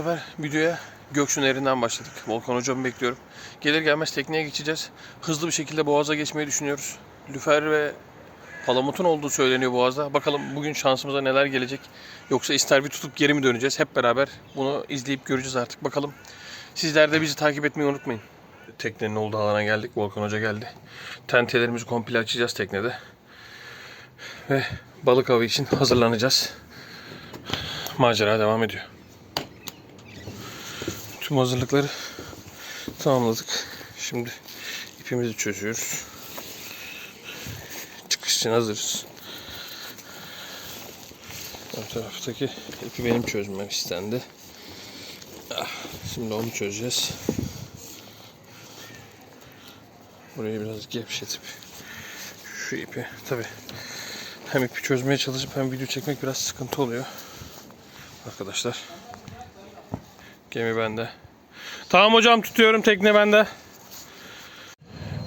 Sefer videoya Göksu Nehri'nden başladık. Volkan hocamı bekliyorum. Gelir gelmez tekneye geçeceğiz. Hızlı bir şekilde Boğaz'a geçmeyi düşünüyoruz. Lüfer ve Palamut'un olduğu söyleniyor Boğaz'da. Bakalım bugün şansımıza neler gelecek. Yoksa ister bir tutup geri mi döneceğiz? Hep beraber bunu izleyip göreceğiz artık. Bakalım. Sizler de bizi takip etmeyi unutmayın. Teknenin olduğu alana geldik. Volkan Hoca geldi. Tentelerimizi komple açacağız teknede. Ve balık avı için hazırlanacağız. Macera devam ediyor. Tüm hazırlıkları tamamladık. Şimdi ipimizi çözüyoruz. Çıkış için hazırız. Ön taraftaki ipi benim çözmem istendi. Ah, Şimdi onu çözeceğiz. Burayı biraz gevşetip şu ipi tabi hem ipi çözmeye çalışıp hem video çekmek biraz sıkıntı oluyor. Arkadaşlar. Gemi bende. Tamam hocam tutuyorum tekne bende.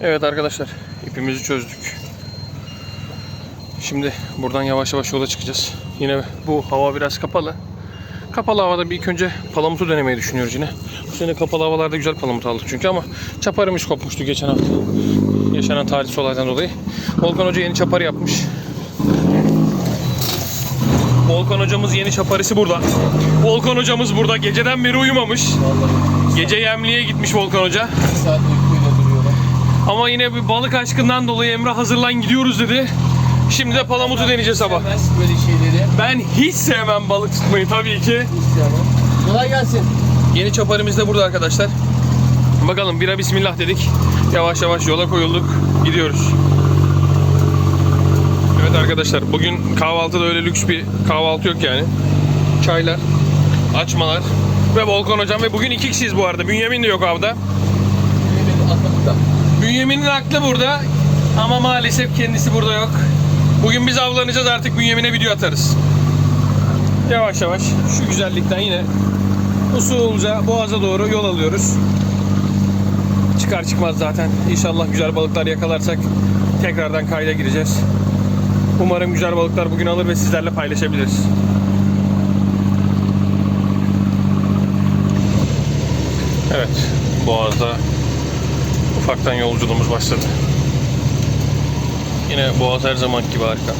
Evet arkadaşlar ipimizi çözdük. Şimdi buradan yavaş yavaş yola çıkacağız. Yine bu hava biraz kapalı. Kapalı havada bir ilk önce palamutu denemeyi düşünüyoruz yine. Bu sene kapalı havalarda güzel palamut aldık çünkü ama çaparımız kopmuştu geçen hafta. Yaşanan talihsiz olaydan dolayı. Volkan Hoca yeni çaparı yapmış. Volkan hocamız yeni çaparisi burada. Volkan hocamız burada. Geceden beri uyumamış. Gece yemliğe gitmiş Volkan hoca. saat uykuyla duruyorlar. Ama yine bir balık aşkından dolayı Emre hazırlan gidiyoruz dedi. Şimdi de palamutu deneyeceğiz sabah. Sevmez böyle şeyleri. Ben hiç sevmem balık tutmayı tabii ki. Kolay gelsin. Yeni çaparımız da burada arkadaşlar. Bakalım bira bismillah dedik. Yavaş yavaş yola koyulduk. Gidiyoruz. Evet arkadaşlar bugün kahvaltıda öyle lüks bir kahvaltı yok yani. Çaylar, açmalar ve Volkan hocam ve bugün iki kişiyiz bu arada. Bünyamin de yok avda. Bünyamin'in aklı burada ama maalesef kendisi burada yok. Bugün biz avlanacağız artık Bünyamin'e video atarız. Yavaş yavaş şu güzellikten yine usulca boğaza doğru yol alıyoruz. Çıkar çıkmaz zaten İnşallah güzel balıklar yakalarsak tekrardan kayda gireceğiz. Umarım güzel balıklar bugün alır ve sizlerle paylaşabiliriz. Evet, Boğaz'da ufaktan yolculuğumuz başladı. Yine Boğaz her zaman gibi harika.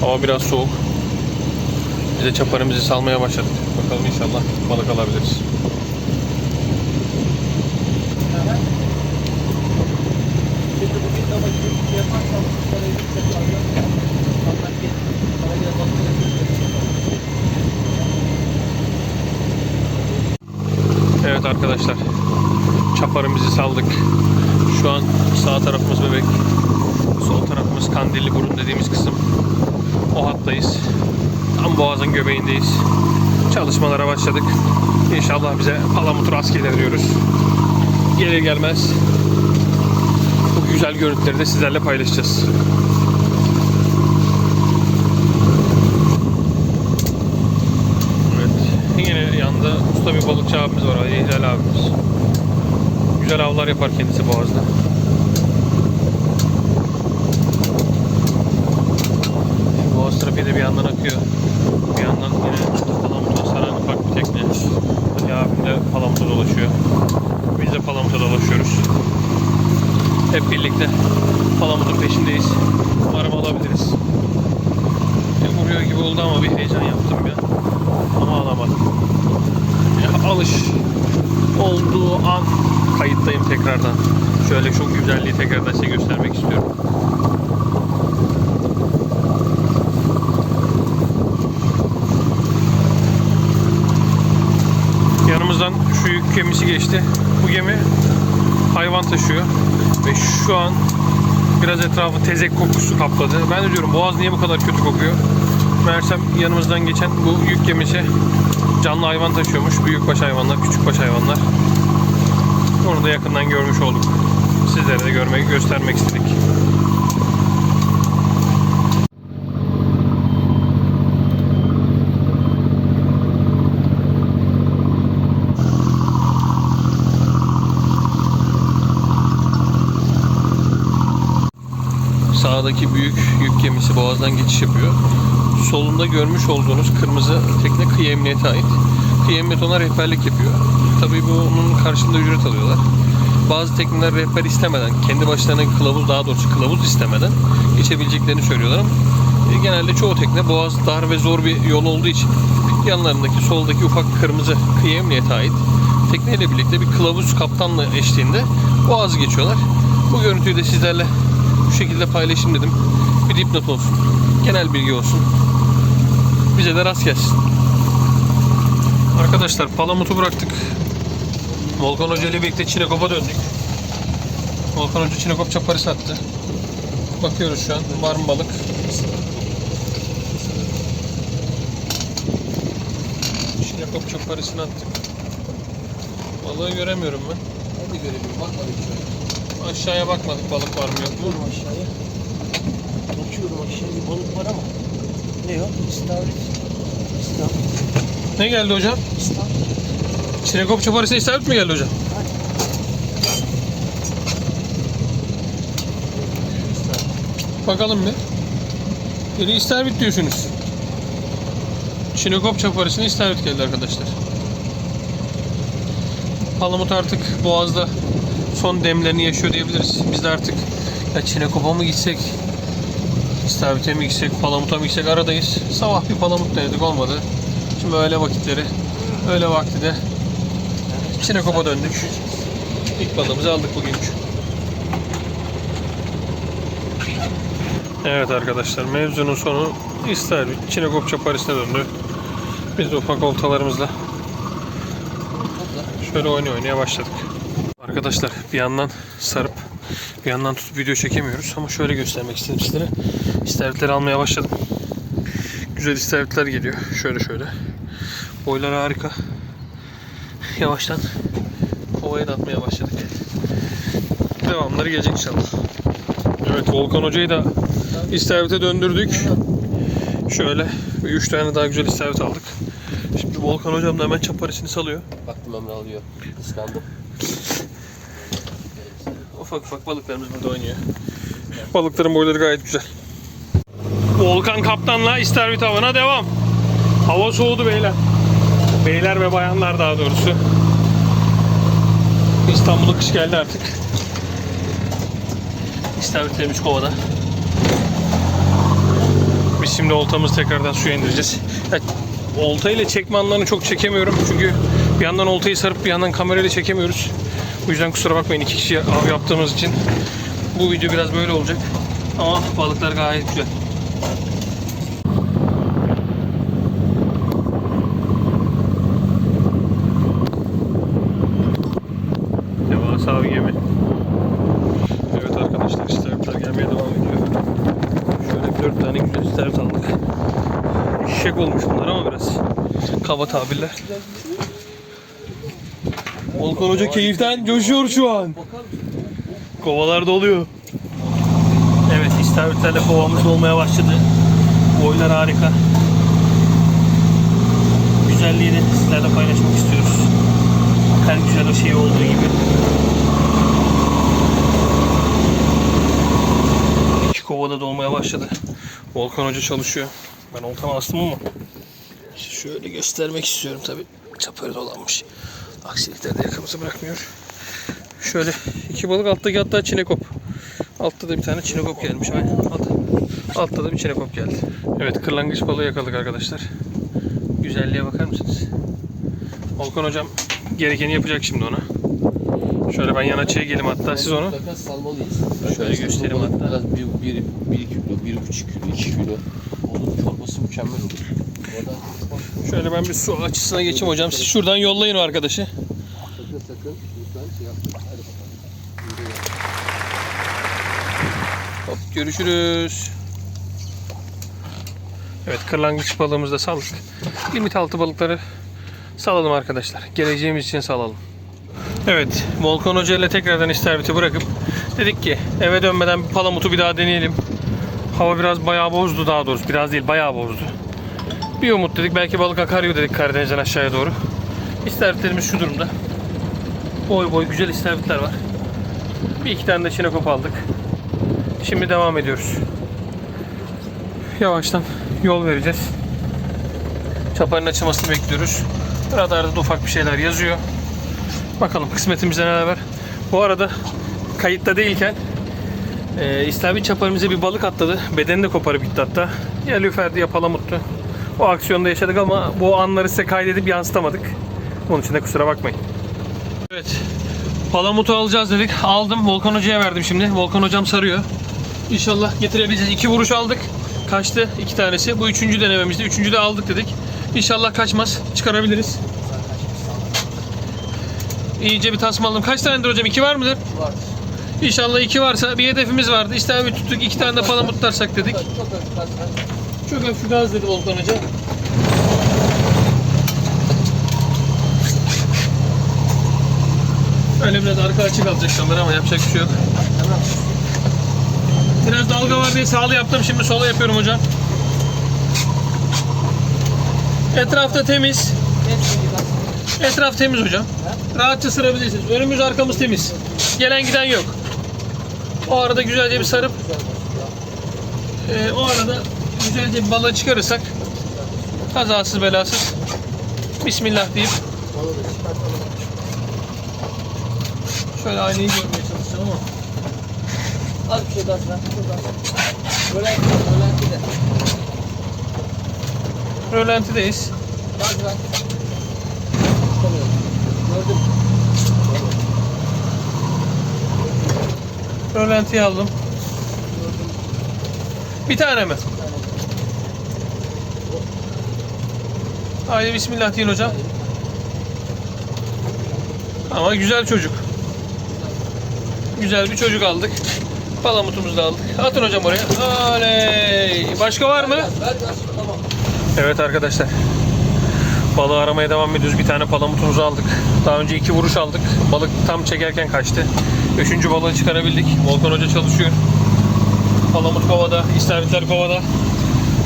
Hava biraz soğuk. Biz de çaparımızı salmaya başladık. Bakalım inşallah balık alabiliriz. Şimdi bugün de bakayım yaparsam parayı bir sefer alacağım. Ondan geç. Bana göre balık Evet arkadaşlar. Çaparımızı saldık. Şu an sağ tarafımız bebek. Sol tarafımız kandilli burun dediğimiz kısım. O hattayız. Tam boğazın göbeğindeyiz. Çalışmalara başladık. İnşallah bize palamutu rast gelir diyoruz. Gelir gelmez bu güzel görüntüleri de sizlerle paylaşacağız. Evet. Yine yanında usta bir balıkçı abimiz var. Ali Hilal abimiz. Güzel avlar yapar kendisi boğazda. Boğaz trafiği de bir yandan akıyor. Bir yandan yine palamuta saran ufak bir tekne. Ali abim de palamuta dolaşıyor. Biz de palamuta dolaşıyoruz. Hep birlikte palamutun peşindeyiz. Umarım alabiliriz. Vuruyor gibi oldu ama bir heyecan yaptım ya. Ama alamadım. Ya alış olduğu an kayıttayım tekrardan. Şöyle çok güzelliği tekrardan size göstermek istiyorum. Yanımızdan şu yük gemisi geçti. Bu gemi hayvan taşıyor ve şu an biraz etrafı tezek kokusu kapladı. Ben de diyorum boğaz niye bu kadar kötü kokuyor? Meğersem yanımızdan geçen bu yük gemisi canlı hayvan taşıyormuş. Büyükbaş hayvanlar, küçükbaş hayvanlar. Onu da yakından görmüş olduk. Sizlere de görmek, göstermek istedik. Sağ sağdaki büyük yük gemisi boğazdan geçiş yapıyor. Solunda görmüş olduğunuz kırmızı tekne kıyı emniyete ait. Kıyı emniyet ona rehberlik yapıyor. Tabii bu onun karşılığında ücret alıyorlar. Bazı tekneler rehber istemeden, kendi başlarına kılavuz daha doğrusu kılavuz istemeden geçebileceklerini söylüyorlar ama e, genelde çoğu tekne boğaz dar ve zor bir yol olduğu için yanlarındaki soldaki ufak kırmızı kıyı emniyete ait tekneyle birlikte bir kılavuz kaptanla eşliğinde boğazı geçiyorlar. Bu görüntüyü de sizlerle bu şekilde paylaşayım dedim. Bir dipnot olsun. Genel bilgi olsun. Bize de rast gelsin. Arkadaşlar Palamut'u bıraktık. Volkan Hoca ile birlikte Çinekop'a döndük. Volkan Hoca Çinekop çaparı sattı. Bakıyoruz şu an. Var mı balık? Çinekop çaparısını attık. Balığı göremiyorum ben. Ben de göremiyorum. Bakmadım şöyle. Aşağıya bakmadık balık var mı yok mu. Bakıyorum aşağıya. Bakıyorum aşağıya balık var ama. Ne o? İstavrit. İstavrit. Ne geldi hocam? İstavrit. Çinekop çaparısına istavrit mi geldi hocam? Bakalım bir. Biri istavrit diyorsunuz. Çinekop çaparısına istavrit geldi arkadaşlar. Palamut artık boğazda son demlerini yaşıyor diyebiliriz. Biz de artık ya Çinekop'a mı gitsek, istavrite mi gitsek, palamuta mı gitsek aradayız. Sabah bir palamut denedik olmadı. Şimdi öğle vakitleri, öğle vakti de Çinekop'a döndük. İlk balığımızı aldık bugün. Evet arkadaşlar mevzunun sonu İstavrit Çinekop çaparisine döndü. Biz de ufak oltalarımızla şöyle oynaya oynaya başladık. Arkadaşlar bir yandan sarıp bir yandan tutup video çekemiyoruz ama şöyle göstermek istedim sizlere. İstavritleri almaya başladım. Güzel istavritler geliyor. Şöyle şöyle. Boylar harika. Yavaştan kovaya da atmaya başladık. Devamları gelecek inşallah. Evet Volkan Hoca'yı da istavrite döndürdük. Şöyle 3 tane daha güzel istavrit aldık. Şimdi Volkan Hocam da hemen çaparisini salıyor. Baktım Emre alıyor. Kıskandım. Ufak ufak balıklarımız burada oynuyor. Balıkların boyları gayet güzel. Volkan Kaptan'la istavrit avına devam. Hava soğudu beyler. Beyler ve bayanlar daha doğrusu. İstanbul'a kış geldi artık. İstavritlerimiz kovada. Biz şimdi oltamızı tekrardan suya indireceğiz. Olta ile çekme anlarını çok çekemiyorum. Çünkü bir yandan oltayı sarıp bir yandan kamerayla çekemiyoruz. Bu yüzden kusura bakmayın iki kişi av yaptığımız için. Bu video biraz böyle olacak. Ama balıklar gayet güzel. Devasa bir gemi. Evet arkadaşlar istavritler gelmeye devam ediyor. Şöyle bir dört tane güzel istavrit aldık. Şişek olmuş bunlar ama biraz. Kaba tabirler. Volkan Hoca keyiften coşuyor şu an. Kovalar doluyor. Evet istavritlerle kovamız dolmaya başladı. Boylar harika. Güzelliğini sizlerle paylaşmak istiyoruz. Her güzel o şey olduğu gibi. İki kovada dolmaya başladı. Volkan Hoca çalışıyor. Ben oltamı astım ama şöyle göstermek istiyorum tabi. Çaparı dolanmış. Aksilikler de yakamızı bırakmıyor. Şöyle iki balık alttaki hatta çinekop. Altta da bir tane çinekop gelmiş. Aynen. Altta, altta da bir çinekop geldi. Evet kırlangıç balığı yakaladık arkadaşlar. Güzelliğe bakar mısınız? Volkan hocam gerekeni yapacak şimdi ona. Şöyle ben yan açıya geleyim hatta siz onu. Mutlaka salmalıyız. Şöyle göstereyim hatta. Biraz bir, bir, bir kilo, bir buçuk kilo, iki kilo. Onun çorbası mükemmel olur. Oradan Şöyle ben bir su açısına geçeyim hocam. Siz şuradan yollayın o arkadaşı. sakın sakın lütfen şey yapmayın. Hadi bakalım. Yürü ya. Hop görüşürüz. Evet kırlangıç balığımızı da saldık. Limit altı balıkları salalım arkadaşlar. Geleceğimiz için salalım. Evet Volkan Hoca ile tekrardan istavriti bırakıp dedik ki eve dönmeden bir palamutu bir daha deneyelim. Hava biraz bayağı bozdu daha doğrusu. Biraz değil bayağı bozdu. Bir umut dedik belki balık akarıyor dedik Karadeniz'den aşağıya doğru. İstavritlerimiz şu durumda. Boy boy güzel istavritler var. Bir iki tane de çinekop aldık. Şimdi devam ediyoruz. yavaştan yol vereceğiz. Çaparın açılmasını bekliyoruz. Radarda da ufak bir şeyler yazıyor. Bakalım kısmetimizde neler var. Bu arada kayıtta değilken e, İstavrit çaparımıza bir balık atladı. Bedeni de koparıp gitti hatta. Ya lüferdi ya palamuttu. O aksiyonda yaşadık ama bu anları size kaydedip yansıtamadık. Onun için de kusura bakmayın. Evet. Palamutu alacağız dedik. Aldım. Volkan Hoca'ya verdim şimdi. Volkan Hocam sarıyor. İnşallah getirebileceğiz. İki vuruş aldık. Kaçtı iki tanesi. Bu üçüncü denememizdi. Üçüncü de aldık dedik. İnşallah kaçmaz. Çıkarabiliriz. İyice bir tasma aldım. Kaç tanedir hocam? İki var mıdır? Var. İnşallah iki varsa bir hedefimiz vardı. İşte bir tuttuk. iki tane de palamut tutarsak dedik. Çok. Çok hafif gaz dedi Volkan Hoca. Öyle biraz arka açık alacak kamera ama yapacak bir şey yok. Biraz dalga var diye sağlı yaptım. Şimdi sola yapıyorum hocam. Etrafta temiz. Etraf temiz hocam. Rahatça sırabilirsiniz. Önümüz arkamız temiz. Gelen giden yok. O arada güzelce bir sarıp e, o arada güzelce bir balığı çıkarırsak kazasız belasız Bismillah deyip şöyle aynayı görmeye çalışacağım ama Az bir şey daha sıra. Şuradan. Rölanti, rölanti de. rölantideyiz. Rölantiyi aldım. Bir tane mi? Haydi Bismillah deyin hocam. Ama güzel çocuk. Güzel bir çocuk aldık. Palamutumuzu da aldık. Atın hocam oraya. Oley. Başka var mı? Evet arkadaşlar. Balığı aramaya devam ediyoruz. Bir tane palamutumuzu aldık. Daha önce iki vuruş aldık. Balık tam çekerken kaçtı. Üçüncü balığı çıkarabildik. Volkan Hoca çalışıyor. Palamut kovada, istavritler kovada.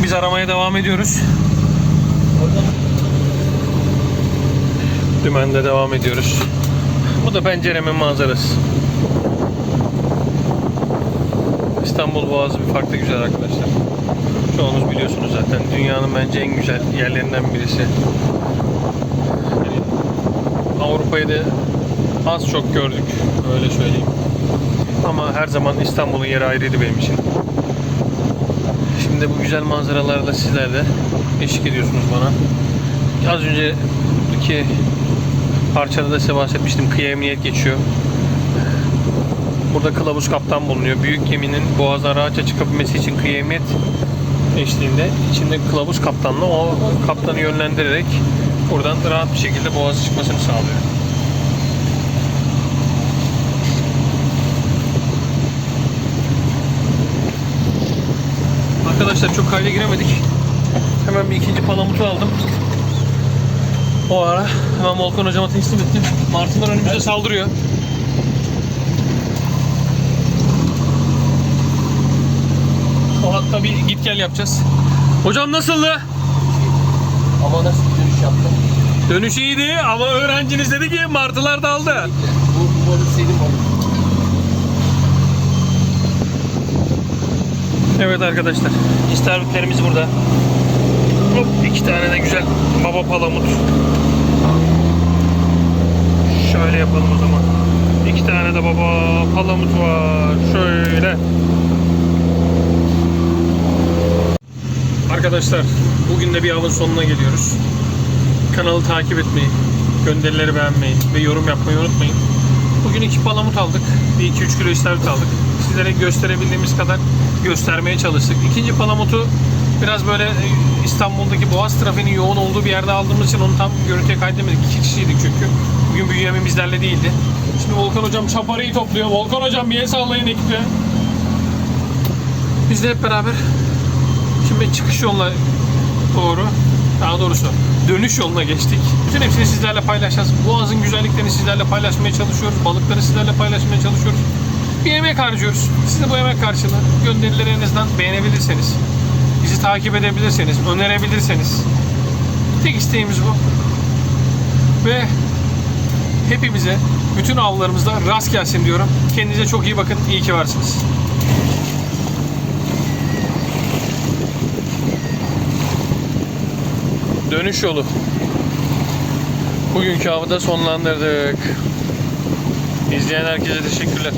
Biz aramaya devam ediyoruz. Dümende devam ediyoruz. Bu da penceremin manzarası. İstanbul Boğazı bir farklı güzel arkadaşlar. Çoğunuz biliyorsunuz zaten. Dünyanın bence en güzel yerlerinden birisi. Avrupa'yı da az çok gördük. Öyle söyleyeyim. Ama her zaman İstanbul'un yeri ayrıydı benim için. Şimdi bu güzel manzaralarla sizler de eşlik ediyorsunuz bana. Az önceki parçada da size bahsetmiştim. Kıyı emniyet geçiyor. Burada kılavuz kaptan bulunuyor. Büyük geminin boğazdan rahatça çıkabilmesi için kıyı emniyet eşliğinde içinde kılavuz kaptanla o kaptanı yönlendirerek buradan rahat bir şekilde boğaza çıkmasını sağlıyor. Arkadaşlar çok kayda giremedik. Hemen bir ikinci palamutu aldım. O ara hemen Volkan hocama teslim ettim. Martılar önümüze saldırıyor. O hatta bir git gel yapacağız. Hocam nasıldı? Ama nasıl yaptım? Dönüş iyiydi ama öğrenciniz dedi ki martılar daldı. Bu balık senin balık. Evet arkadaşlar. İstavritlerimiz burada. Hop iki tane de güzel baba palamut. Şöyle yapalım o zaman. İki tane de baba palamut var. Şöyle. Arkadaşlar bugün de bir avın sonuna geliyoruz. Kanalı takip etmeyi, gönderileri beğenmeyi ve yorum yapmayı unutmayın. Bugün iki palamut aldık. Bir iki üç kilo istavrit aldık. Sizlere gösterebildiğimiz kadar göstermeye çalıştık. İkinci palamutu biraz böyle e, İstanbul'daki Boğaz trafiğinin yoğun olduğu bir yerde aldığımız için onu tam görüntüye kaydedemedik. İki kişiydik çünkü. Bugün Bünyamin bizlerle değildi. Şimdi Volkan hocam çaparıyı topluyor. Volkan hocam bir el sallayın ekibe. Biz de hep beraber Şimdi çıkış yoluna doğru, daha doğrusu dönüş yoluna geçtik. Bütün hepsini sizlerle paylaşacağız. Boğaz'ın güzelliklerini sizlerle paylaşmaya çalışıyoruz. Balıkları sizlerle paylaşmaya çalışıyoruz. Bir yemek harcıyoruz. Siz de bu yemek karşılığı gönderileri en azından beğenebilirseniz, bizi takip edebilirseniz, önerebilirseniz. Tek isteğimiz bu. Ve hepimize, bütün avlarımızda rast gelsin diyorum. Kendinize çok iyi bakın. İyi ki varsınız. Dönüş yolu. Bugünkü avı da sonlandırdık. İzleyen herkese teşekkürler.